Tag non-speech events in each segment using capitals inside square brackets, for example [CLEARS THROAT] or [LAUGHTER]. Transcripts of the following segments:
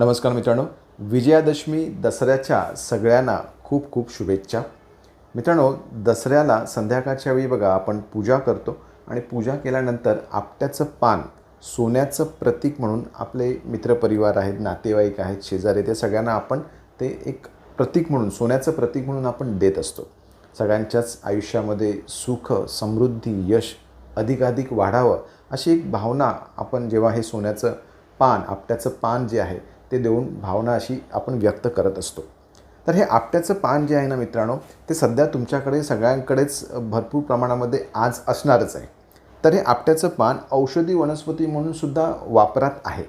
नमस्कार मित्रांनो. विजयादशमी दसऱ्याच्या सगळ्यांना खूप खूप शुभेच्छा. मित्रांनो दसऱ्याला संध्याकाळच्या वेळी बघा आपण पूजा करतो आणि पूजा केल्यानंतर आपट्याचं पान सोन्याचं प्रतीक म्हणून आपले मित्रपरिवार आहेत नातेवाईक आहेत शेजारी ते सगळ्यांना आपण ते एक प्रतीक म्हणून सोन्याचं प्रतीक म्हणून आपण देत असतो. सगळ्यांच्याच आयुष्यामध्ये सुख समृद्धी यश अधिकाधिक वाढावं अशी एक भावना आपण जेव्हा हे सोन्याचं पान आपट्याचं पान जे आहे ते देऊन भावना अशी आपण व्यक्त करत असतो. तर हे आपट्याचं पान जे आहे ना मित्रांनो ते सध्या तुमच्याकडे सगळ्यांकडेच भरपूर प्रमाणामध्ये आज असणारच आहे. तर हे आपट्याचं पान औषधी वनस्पती म्हणून सुद्धा वापरात आहे.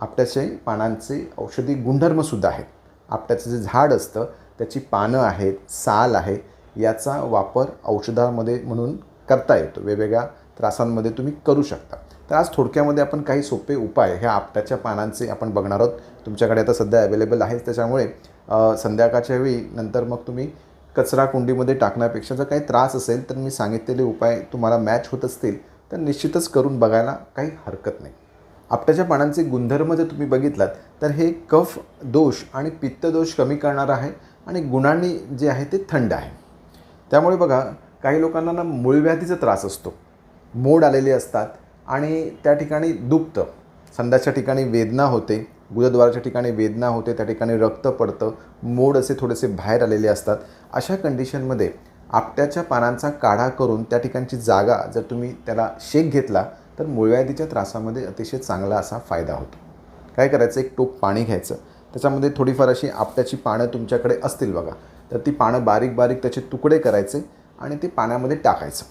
आपट्याचे पानांचे औषधी गुणधर्मसुद्धा आहेत. आपट्याचं जे झाड असतं त्याची पानं आहेत साल आहे याचा वापर औषधामध्ये म्हणून करता येतो. वेगवेगळ्या त्रासांमध्ये तुम्ही करू शकता. तर आज थोडक्यामध्ये आपण काही सोपे उपाय ह्या आपट्याच्या पानांचे आपण बघणार आहोत. तुमच्याकडे आता सध्या अवेलेबल आहेच. त्याच्यामुळे संध्याकाळच्या वेळी नंतर मग तुम्ही कचरा कुंडीमध्ये टाकण्यापेक्षा जर काही त्रास असेल तर मी सांगितलेले उपाय तुम्हाला मॅच होत असतील तर निश्चितच करून बघायला काही हरकत नाही. आपट्याच्या पानांचे गुणधर्म जर तुम्ही बघितलात तर हे कफ दोष आणि पित्तदोष कमी करणारं आहे आणि गुणांनी जे आहे ते थंड आहे. त्यामुळे बघा काही लोकांना ना मूळव्याधीचा त्रास असतो. मोड आलेले असतात. आणि त्या ठिकाणी दुखतं संध्याच्या ठिकाणी वेदना होते गुदद्वाराच्या ठिकाणी वेदना होते त्या ठिकाणी रक्त पडतं मोड असे थोडेसे बाहेर आलेले असतात. अशा कंडिशनमध्ये आपट्याच्या पानांचा काढा करून त्या ठिकाणची जागा जर तुम्ही त्याला शेक घेतला तर मुळव्याधीच्या त्रासामध्ये अतिशय चांगला असा फायदा होतो. काय करायचं? एक टोप पाणी घ्यायचं. त्याच्यामध्ये थोडीफार अशी आपट्याची पानं तुमच्याकडे असतील बघा. तर ती पानं बारीक बारीक त्याचे तुकडे करायचे आणि ते पाण्यामध्ये टाकायचं.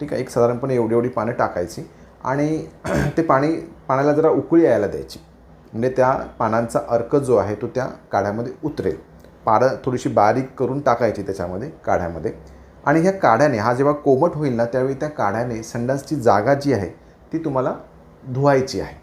ठीक आहे? एक साधारणपणे एवढी एवढी पानं टाकायची. आणि [CLEARS THROAT] ते पाणी पाण्याला जरा उकळी यायला द्यायची. म्हणजे त्या पानांचा अर्क जो आहे तो त्या काढ्यामध्ये उतरेल. पारं थोडीशी बारीक करून टाकायची त्याच्यामध्ये काढ्यामध्ये. आणि ह्या काढ्याने हा जेव्हा कोमट होईल ना त्यावेळी त्या काढ्याने संडासची जागा जी आहे ती तुम्हाला धुवायची आहे.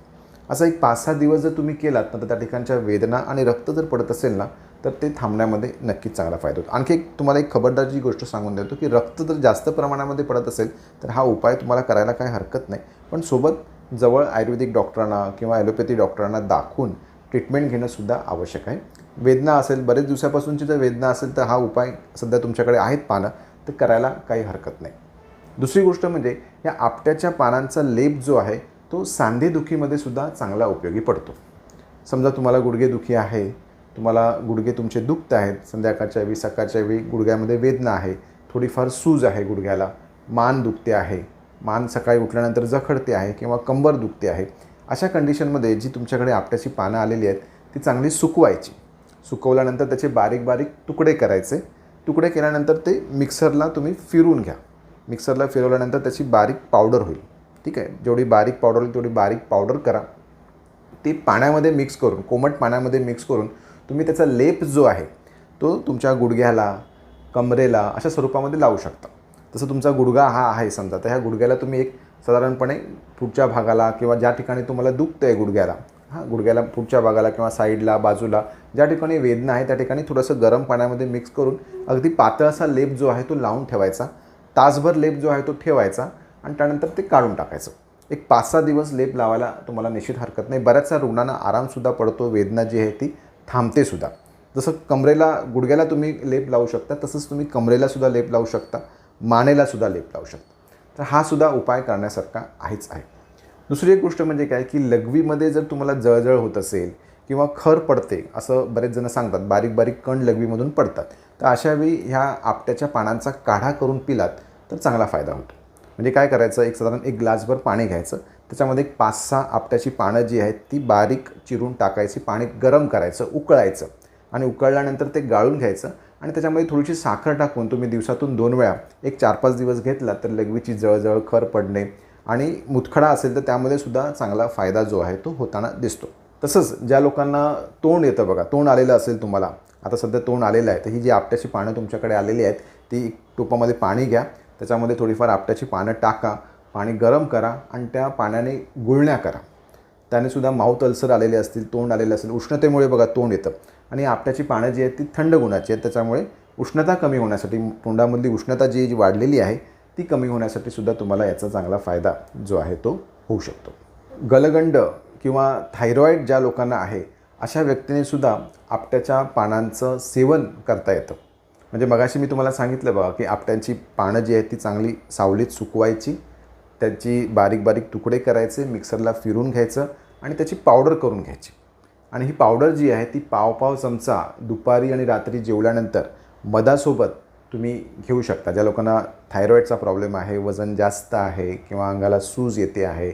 असा एक पाच सहा दिवस जर तुम्ही केलात ना तर त्या ठिकाणच्या वेदना आणि रक्त जर पडत असेल ना तर ते थांबण्यामध्ये नक्कीच चांगला फायदा होतो. आणखी एक तुम्हाला एक खबरदारची गोष्ट सांगून देतो की रक्त जर जास्त प्रमाणामध्ये पडत असेल तर हा उपाय तुम्हाला करायला काही हरकत नाही. पण सोबत जवळ आयुर्वेदिक डॉक्टरांना किंवा ॲलोपॅथी डॉक्टरांना दाखवून ट्रीटमेंट घेणंसुद्धा आवश्यक आहे. वेदना असेल बरेच दिवसापासूनची जर वेदना असेल तर हा उपाय सध्या तुमच्याकडे आहेत पानं तर करायला काही हरकत नाही. दुसरी गोष्ट म्हणजे या आपट्याच्या पानांचा लेप जो आहे तो सांधेदुखीमध्ये सुद्धा चांगला उपयोगी पडतो. समजा तुम्हाला गुडघेदुखी आहे तुम्हाला गुडघे तुमचे दुखत आहेत संध्याकाळच्या वेळी सकाळच्या वेळी गुडघ्यामध्ये वेदना आहे थोडीफार सूज आहे गुडघ्याला मान दुखते आहे मान सकाळी उठल्यानंतर जखडते आहे किंवा कंबर दुखते आहे अशा कंडिशनमध्ये जी तुमच्याकडे आपट्याची पानं आलेली आहेत ती चांगली सुकवायची. सुकवल्यानंतर त्याचे बारीक बारीक तुकडे करायचे. तुकडे केल्यानंतर ते मिक्सरला तुम्ही फिरून घ्या. मिक्सरला फिरवल्यानंतर त्याची बारीक पावडर होईल. ठीक आहे? जेवढी बारीक पावडर होईल तेवढी बारीक पावडर करा. ती पाण्यामध्ये मिक्स करून कोमट पाण्यामध्ये मिक्स करून तुम्ही त्याचा लेप जो आहे तो तुमच्या गुडघ्याला कमरेला अशा स्वरूपामध्ये लावू शकता. तसं तुमचा गुडघा हा आहे समजा. तर ह्या गुडघ्याला तुम्ही एक साधारणपणे पुढच्या भागाला किंवा ज्या ठिकाणी तुम्हाला दुखतं आहे गुडघ्याला हां गुडघ्याला पुढच्या भागाला किंवा साईडला बाजूला ज्या ठिकाणी वेदना आहे त्या ठिकाणी थोडंसं गरम पाण्यामध्ये मिक्स करून अगदी पातळ असा लेप जो आहे तो लावून ठेवायचा. तासभर लेप जो आहे तो ठेवायचा आणि त्यानंतर ते काढून टाकायचं. एक पाच सहा दिवस लेप लावायला तुम्हाला निश्चित हरकत नाही. बऱ्याचशा रुग्णांना आरामसुद्धा पडतो वेदना जी आहे ती. थांबते सुद्धा जसं कमरेला गुडघ्याला तुम्ही लेप लावू शकता तसंच तुम्ही कमरेला सुद्धा लेप लावू शकता मानेला सुद्धा लेप लावू शकता. तर हा सुद्धा उपाय करण्यासारखा आहेच आहे. दुसरी एक गोष्ट म्हणजे काय की लघवीमध्ये जर तुम्हाला जळजळ होत असेल किंवा खर पडते असं बरेच जण सांगतात बारीक बारीक कण लघवीमधून पडतात तर अशावेळी ह्या आपट्याच्या पानांचा काढा करून पिलात तर चांगला फायदा होतो. म्हणजे काय करायचं? एक साधारण एक ग्लासभर पाणी घ्यायचं. त्याच्यामध्ये एक पाच सहा आपट्याची पानं जी आहेत ती बारीक चिरून टाकायची पाणी गरम करायचं उकळायचं. आणि उकळल्यानंतर ते गाळून घ्यायचं आणि त्याच्यामध्ये थोडीशी साखर टाकून तुम्ही दिवसातून दोन वेळा एक चार पाच दिवस घेतला तर लघवीची जळजळ खर पडणे आणि मुतखडा असेल तर त्यामध्ये सुद्धा चांगला फायदा जो आहे तो होताना दिसतो. तसंच ज्या लोकांना तोंड येतं बघा तोंड आलेलं असेल तुम्हाला आता सध्या तोंड आलेलं आहे तर ही जी आपट्याची पानं तुमच्याकडे आलेली आहेत ती टोपामध्ये पाणी घ्या. त्याच्यामध्ये थोडीफार आपट्याची पानं टाका पाणी गरम करा आणि त्या पाण्याने गुळण्या करा. त्याने सुद्धा माऊथ अल्सर आलेले असतील तोंड आलेले असेल उष्णतेमुळे बघा तोंड येतं. आणि आपट्याची पानं जी आहेत ती थंड गुणाची आहेत त्याच्यामुळे उष्णता कमी होण्यासाठी तोंडामधली उष्णता जी जी वाढलेली आहे ती कमी होण्यासाठी सुद्धा तुम्हाला याचा चांगला फायदा जो आहे तो होऊ शकतो. गलगंड किंवा थायरॉईड ज्या लोकांना आहे अशा व्यक्तीने सुद्धा आपट्याच्या पानांचं सेवन करता येतं. म्हणजे मगाशी मी तुम्हाला सांगितलं बघा की आपट्यांची पानं जी आहेत ती चांगली सावलीत सुकवायची त्याची बारीक बारीक तुकडे करायचे मिक्सरला फिरून घ्यायचं आणि त्याची पावडर करून घ्यायची. आणि ही पावडर जी आहे ती पाव पाव चमचा दुपारी आणि रात्री जेवल्यानंतर मधासोबत तुम्ही घेऊ शकता. ज्या लोकांना थायरॉईडचा प्रॉब्लेम आहे वजन जास्त आहे किंवा अंगाला सूज येते आहे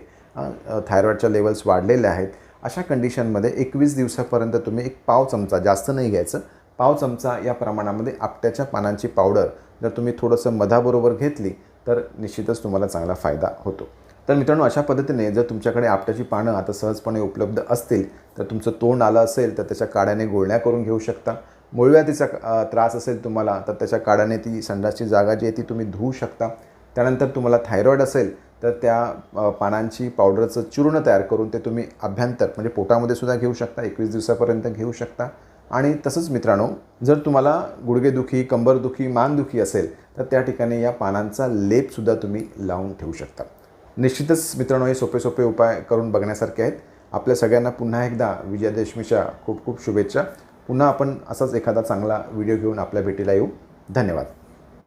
थायरॉईडच्या लेवल्स वाढलेल्या आहेत अशा कंडिशनमध्ये एकवीस दिवसापर्यंत तुम्ही एक पाव चमचा जास्त नाही घ्यायचं. पाव चमचा या प्रमाणामध्ये आपट्याच्या पानांची पावडर जर तुम्ही थोडंसं मधाबरोबर घेतली तर निश्चितच तुम्हाला चांगला फायदा होतो. तर मित्रांनो अशा पद्धतीने जर तुमच्याकडे आपट्याची पानं आता सहजपणे उपलब्ध असतील तर तुमचं तोंड आलं असेल तर त्याच्या काड्याने गोळण्या करून घेऊ शकता. मुळव्यातीचा त्रास असेल तुम्हाला तर त्याच्या काड्याने ती संडासची जागा जी आहे ती तुम्ही धुवू शकता. त्यानंतर तुम्हाला थायरॉईड असेल तर त्या पानांची पावडरचं चूर्ण तयार करून ते तुम्ही अभ्यंतर म्हणजे पोटामध्ये सुद्धा घेऊ शकता एकवीस दिवसापर्यंत घेऊ शकता. आणि तसंच मित्रांनो जर तुम्हाला गुडघेदुखी कंबरदुखी मानदुखी असेल तर त्या ठिकाणी या पानांचा लेपसुद्धा तुम्ही लावून ठेवू शकता. निश्चितच मित्रांनो हे सोपे सोपे उपाय करून बघण्यासारखे आहेत. आपल्या सगळ्यांना पुन्हा एकदा विजयादशमीच्या खूप खूप शुभेच्छा. पुन्हा आपण असाच एखादा चांगला व्हिडिओ घेऊन आपल्या भेटीला येऊ. धन्यवाद.